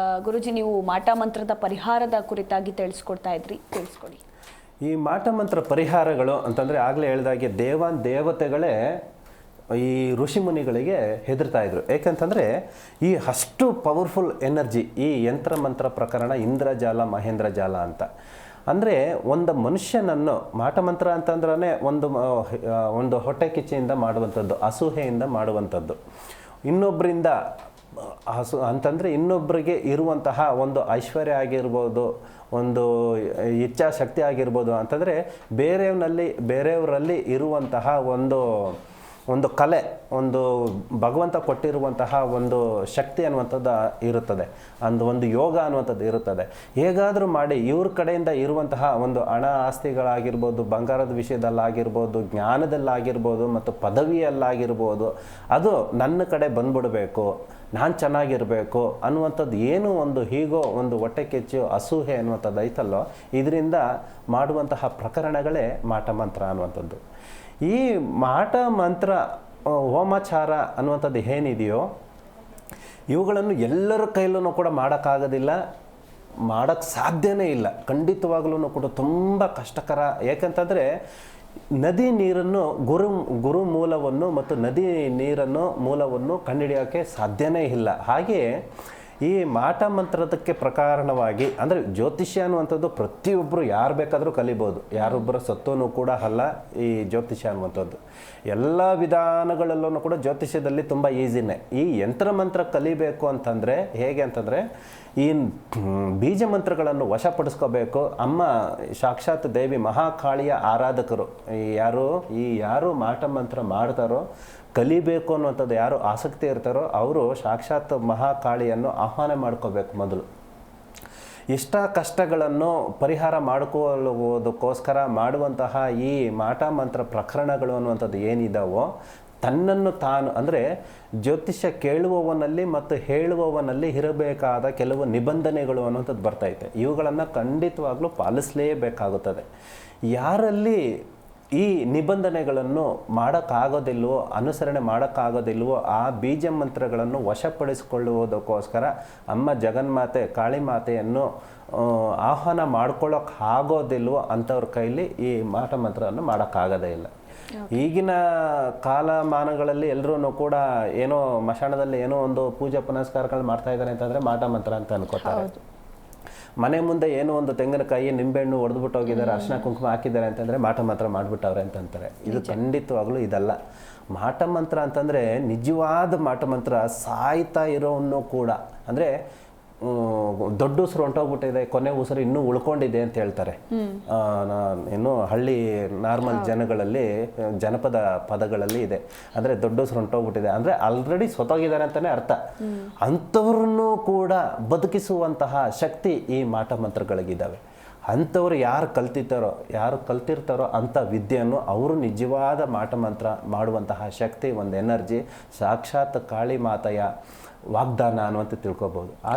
ಗುರುಜಿ, ನೀವು ಮಾಟ ಮಂತ್ರದ ಪರಿಹಾರದ ಕುರಿತಾಗಿ ತಿಳಿಸ್ಕೊಡ್ತಾ ಇದ್ರಿ. ತಿಳಿಸ್ಕೊಡಿ. ಈ ಮಾಟ ಮಂತ್ರ ಪರಿಹಾರಗಳು ಅಂತಂದರೆ ಆಗಲೇ ಹೇಳಿದಾಗೆ ದೇವಾನ್ ದೇವತೆಗಳೇ ಈ ಋಷಿಮುನಿಗಳಿಗೆ ಹೆದರ್ತಾ ಇದ್ರು. ಏಕೆಂತಂದರೆ ಈ ಅಷ್ಟು ಪವರ್ಫುಲ್ ಎನರ್ಜಿ ಈ ಯಂತ್ರ ಮಂತ್ರ ಪ್ರಕರಣ ಇಂದ್ರಜಾಲ ಮಹೇಂದ್ರ ಜಾಲ ಅಂತ. ಅಂದರೆ ಒಂದು ಮನುಷ್ಯನನ್ನು ಮಾಟಮಂತ್ರ ಅಂತಂದ್ರೆ ಒಂದು ಒಂದು ಹೊಟ್ಟೆ ಕಿಚ್ಚೆಯಿಂದ ಮಾಡುವಂಥದ್ದು ಅಸೂಹೆಯಿಂದ ಮಾಡುವಂಥದ್ದು. ಇನ್ನೊಬ್ಬರಿಂದ ಹಸು ಅಂತಂದರೆ ಇನ್ನೊಬ್ಬರಿಗೆ ಇರುವಂತಹ ಒಂದು ಐಶ್ವರ್ಯ ಆಗಿರ್ಬೋದು, ಒಂದು ಇಚ್ಛಾಶಕ್ತಿ ಆಗಿರ್ಬೋದು ಅಂತಂದರೆ ಬೇರೆಯವನಲ್ಲಿ, ಬೇರೆಯವರಲ್ಲಿ ಇರುವಂತಹ ಒಂದು ಒಂದು ಕಲೆ, ಒಂದು ಭಗವಂತ ಕೊಟ್ಟಿರುವಂತಹ ಒಂದು ಶಕ್ತಿ ಅನ್ನುವಂಥದ್ದು ಇರುತ್ತದೆ. ಅಂದು ಒಂದು ಯೋಗ ಅನ್ನುವಂಥದ್ದು ಇರುತ್ತದೆ. ಹೇಗಾದರೂ ಮಾಡಿ ಇವ್ರ ಕಡೆಯಿಂದ ಇರುವಂತಹ ಒಂದು ಹಣ ಆಸ್ತಿಗಳಾಗಿರ್ಬೋದು, ಬಂಗಾರದ ವಿಷಯದಲ್ಲಾಗಿರ್ಬೋದು, ಜ್ಞಾನದಲ್ಲಾಗಿರ್ಬೋದು ಮತ್ತು ಪದವಿಯಲ್ಲಾಗಿರ್ಬೋದು, ಅದು ನನ್ನ ಕಡೆ ಬಂದ್ಬಿಡಬೇಕು, ನಾನು ಚೆನ್ನಾಗಿರಬೇಕು ಅನ್ನುವಂಥದ್ದು ಏನು ಒಂದು ಹೀಗೋ ಒಂದು ಹೊಟ್ಟೆ ಕೆಚ್ಚು ಅಸೂಹೆ ಅನ್ನುವಂಥದ್ದು ಐತಲ್ಲೋ, ಇದರಿಂದ ಮಾಡುವಂತಹ ಪ್ರಕರಣಗಳೇ ಮಾಟ ಮಂತ್ರ ಅನ್ನುವಂಥದ್ದು. ಈ ಮಾಟ ಮಂತ್ರ ಹೋಮಚಾರ ಅನ್ನುವಂಥದ್ದು ಏನಿದೆಯೋ, ಇವುಗಳನ್ನು ಎಲ್ಲರ ಕೈಲೂ ಕೂಡ ಮಾಡೋಕ್ಕಾಗೋದಿಲ್ಲ ಮಾಡೋಕ್ಕೆ ಸಾಧ್ಯವೇ ಇಲ್ಲ. ಖಂಡಿತವಾಗ್ಲೂ ಕೂಡ ತುಂಬ ಕಷ್ಟಕರ. ಏಕೆಂತಂದರೆ ನದಿ ನೀರನ್ನು ಗುರು ಗುರು ಮೂಲವನ್ನು ಮತ್ತು ನದಿ ನೀರನ್ನು ಮೂಲವನ್ನು ಕಂಡುಹಿಡಿಯೋಕ್ಕೆ ಸಾಧ್ಯವೇ ಇಲ್ಲ. ಹಾಗೆಯೇ ಈ ಮಾಟ ಮಂತ್ರದಕ್ಕೆ ಪ್ರಕಾರಣವಾಗಿ, ಅಂದರೆ ಜ್ಯೋತಿಷ್ಯ ಅನ್ನುವಂಥದ್ದು ಪ್ರತಿಯೊಬ್ಬರು ಯಾರು ಬೇಕಾದರೂ ಕಲಿಬೋದು. ಯಾರೊಬ್ಬರ ಸತ್ವನೂ ಕೂಡ ಅಲ್ಲ ಈ ಜ್ಯೋತಿಷ್ಯ ಅನ್ನುವಂಥದ್ದು. ಎಲ್ಲ ವಿಧಾನಗಳಲ್ಲೂ ಕೂಡ ಜ್ಯೋತಿಷ್ಯದಲ್ಲಿ ತುಂಬ ಈಸಿನೇ. ಈ ಯಂತ್ರ ಮಂತ್ರ ಕಲಿಬೇಕು ಅಂತಂದರೆ, ಹೇಗೆ ಅಂತಂದರೆ ಈ ಬೀಜ ಮಂತ್ರಗಳನ್ನು ವಶಪಡಿಸ್ಕೋಬೇಕು. ಅಮ್ಮ, ಸಾಕ್ಷಾತ್ ದೇವಿ ಮಹಾಕಾಳಿಯ ಆರಾಧಕರು. ಯಾರು, ಈ ಯಾರು ಮಾಟ ಮಂತ್ರ ಮಾಡ್ತಾರೋ, ಕಲಿಬೇಕು ಅನ್ನುವಂಥದ್ದು ಯಾರು ಆಸಕ್ತಿ ಇರ್ತಾರೋ, ಅವರು ಸಾಕ್ಷಾತ್ ಮಹಾಕಾಳಿಯನ್ನು ಆಹ್ವಾನ ಮಾಡ್ಕೋಬೇಕು ಮೊದಲು. ಇಷ್ಟ ಕಷ್ಟಗಳನ್ನು ಪರಿಹಾರ ಮಾಡಿಕೊಳ್ಳುವುದಕ್ಕೋಸ್ಕರ ಮಾಡುವಂತಹ ಈ ಮಾಟ ಮಂತ್ರ ಪ್ರಕರಣಗಳು ಅನ್ನುವಂಥದ್ದು ಏನಿದಾವೋ ತನ್ನನ್ನು ತಾನು, ಅಂದರೆ ಜ್ಯೋತಿಷ್ಯ ಕೇಳುವವನಲ್ಲಿ ಮತ್ತು ಹೇಳುವವನಲ್ಲಿ ಇರಬೇಕಾದ ಕೆಲವು ನಿಬಂಧನೆಗಳು ಅನ್ನುವಂಥದ್ದು ಬರ್ತೈತೆ ಇವುಗಳನ್ನು ಖಂಡಿತವಾಗ್ಲೂ ಪಾಲಿಸಲೇಬೇಕಾಗುತ್ತದೆ. ಯಾರಲ್ಲಿ ಈ ನಿಬಂಧನೆಗಳನ್ನು ಮಾಡೋಕ್ಕಾಗೋದಿಲ್ವೋ, ಅನುಸರಣೆ ಮಾಡೋಕ್ಕಾಗೋದಿಲ್ವೋ, ಆ ಬೀಜ ಮಂತ್ರಗಳನ್ನು ವಶಪಡಿಸಿಕೊಳ್ಳುವುದಕ್ಕೋಸ್ಕರ ಅಮ್ಮ ಜಗನ್ಮಾತೆ, ಕಾಳಿಮಾತೆಯನ್ನು ಮಾತೆಯನ್ನು ಆಹ್ವಾನ ಮಾಡ್ಕೊಳ್ಳೋಕ್ಕಾಗೋದಿಲ್ವೋ ಅಂಥವ್ರ ಕೈಲಿ ಈ ಮಾಟ ಮಂತ್ರವನ್ನು ಮಾಡೋಕ್ಕಾಗೋದೇ ಇಲ್ಲ. ಈಗಿನ ಕಾಲಮಾನಗಳಲ್ಲಿ ಎಲ್ಲರೂ ಕೂಡ ಏನೋ ಮಶಾಣದಲ್ಲಿ ಏನೋ ಒಂದು ಪೂಜೆ ಪುನಸ್ಕಾರಗಳು ಮಾಡ್ತಾ ಇದ್ದಾರೆ ಅಂತಂದ್ರೆ ಮಾಟ ಮಂತ್ರ ಅಂತ ಅನ್ಕೋತಾರೆ. ಮನೆ ಮುಂದೆ ಏನೋ ಒಂದು ತೆಂಗಿನಕಾಯಿ ನಿಂಬೆಹಣ್ಣು ಹೊಡೆದ್ಬಿಟ್ಟು ಹೋಗಿದ್ದಾರೆ ಅರ್ಶನ ಕುಂಕುಮ ಹಾಕಿದ್ದಾರೆ ಅಂತಂದ್ರೆ ಮಾಟ ಮಂತ್ರ ಮಾಡ್ಬಿಟ್ಟವ್ರೆ ಅಂತಂತಾರೆ ಇದು ಖಂಡಿತವಾಗ್ಲೂ ಇದಲ್ಲ. ಮಾಟ ಮಂತ್ರ ಅಂತಂದ್ರೆ ನಿಜವಾದ ಮಾಟ ಮಂತ್ರ ಸಾಯ್ತಾ ಇರೋವನ್ನು ಕೂಡ. ಅಂದ್ರೆ ದೊಡ್ಡ ಉಸಿರು ಹೊಂಟೋಗ್ಬಿಟ್ಟಿದೆ ಕೊನೆ ಉಸಿರು ಇನ್ನೂ ಉಳ್ಕೊಂಡಿದೆ ಅಂತ ಹೇಳ್ತಾರೆ. ಆ, ನಾ- ಏನು ಹಳ್ಳಿ ನಾರ್ಮಲ್ ಜನಗಳಲ್ಲಿ ಜನಪದ ಪದಗಳಲ್ಲಿ ಇದೆ. ಅಂದ್ರೆ ದೊಡ್ಡ ಉಸಿರು ಹೊಂಟೋಗ್ಬಿಟ್ಟಿದೆ. ಅಂದರೆ ಆಲ್ರೆಡಿ ಸೊತೋಗಿದ್ದಾರೆ ಅಂತಾನೆ ಅರ್ಥ. ಅಂಥವ್ರನ್ನೂ ಕೂಡ ಬದುಕಿಸುವಂತಹ ಶಕ್ತಿ ಈ ಮಾಟ ಮಂತ್ರಗಳಿಗಿದ್ದಾವೆ. ಅಂಥವ್ರು ಯಾರು ಕಲ್ತಿರ್ತಾರೋ ಯಾರು ಕಲ್ತಿರ್ತಾರೋ ಅಂಥ ವಿದ್ಯೆಯನ್ನು ಅವರು ನಿಜವಾದ ಮಾಟ ಮಂತ್ರ ಮಾಡುವಂತಹ ಶಕ್ತಿ ಒಂದು ಎನರ್ಜಿ ಸಾಕ್ಷಾತ್ ಕಾಳಿ ಮಾತೆಯ ವಾಗ್ದಾನ ಅನ್ನುವಂತ ತಿಳ್ಕೊಬೋದು. ಆ